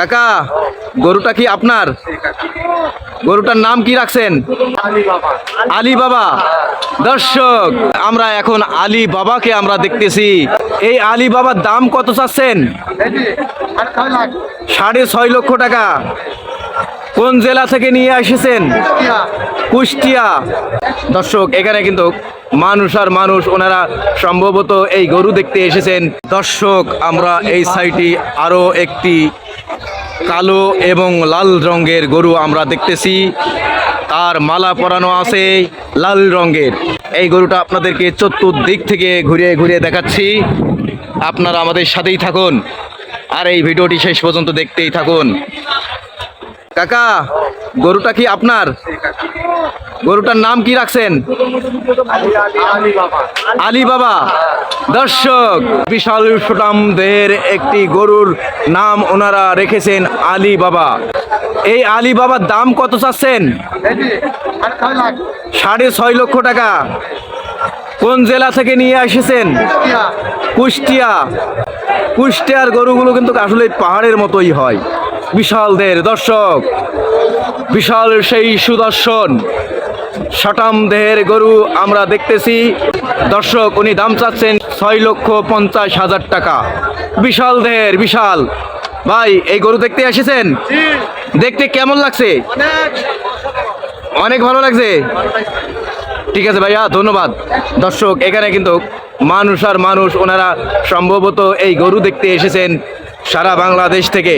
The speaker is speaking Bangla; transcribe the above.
কাকা, গরুটা কি আপনার? গরুটার নাম কি রাখছেন? আলী বাবা দর্শক, আমরা এখন আলী বাবাকে আমরা দেখতেছি। এই আলী বাবার দাম কত চাচ্ছেন? সাড়ে ছয় লক্ষ টাকা। কোন জেলা থেকে নিয়ে এসেছেন? কুষ্টিয়া। দর্শক, এখানে কিন্তু মানুষ আর মানুষ, ওনারা সম্ভবত এই গরু দেখতে এসেছেন। দর্শক, আমরা এই সাইটে আরও একটি কালো এবং লাল রঙের গরু আমরা দেখতেছি। তার মালা পরানো আছে লাল রঙের। এই গরুটা আপনাদেরকে চতুর্দিক থেকে ঘুরে ঘুরে দেখাচ্ছি। আপনারা আমাদের সাথেই থাকুন। আর এই ভিডিওটি শেষ পর্যন্ত দেখতেই থাকুন। কাকা, গরুটা কি আপনার? গরুটার নাম কি রাখছেন? আলী বাবা দর্শক, বিশাল সুটাম দেহের একটি গরুর নাম ওনারা রেখেছেন আলী বাবা এই আলী বাবার দাম কত চাচ্ছেন? সাড়ে ছয় লক্ষ টাকা। কোন জেলা থেকে নিয়ে এসেছেন কুষ্টিয়া। কুষ্টিয়ার গরুগুলো কিন্তু আসলে পাহাড়ের মতোই হয়। বিশালদের দর্শক, বিশাল সেই সুদর্শন। সটাম দেহের গরু আমরা দেখতেছি। দর্শক, উনি দাম চাচ্ছেন ছয় লক্ষ পঞ্চাশ হাজার টাকা। বিশাল দেহের, বিশাল। ভাই, এই গরু দেখতে এসেছেন? দেখতে কেমন লাগছে? অনেক ভালো লাগছে। ঠিক আছে ভাইয়া, ধন্যবাদ। দর্শক, এখানে কিন্তু মানুষ আর মানুষ, ওনারা সম্ভবত এই গরু দেখতে এসেছেন সারা বাংলাদেশ থেকে।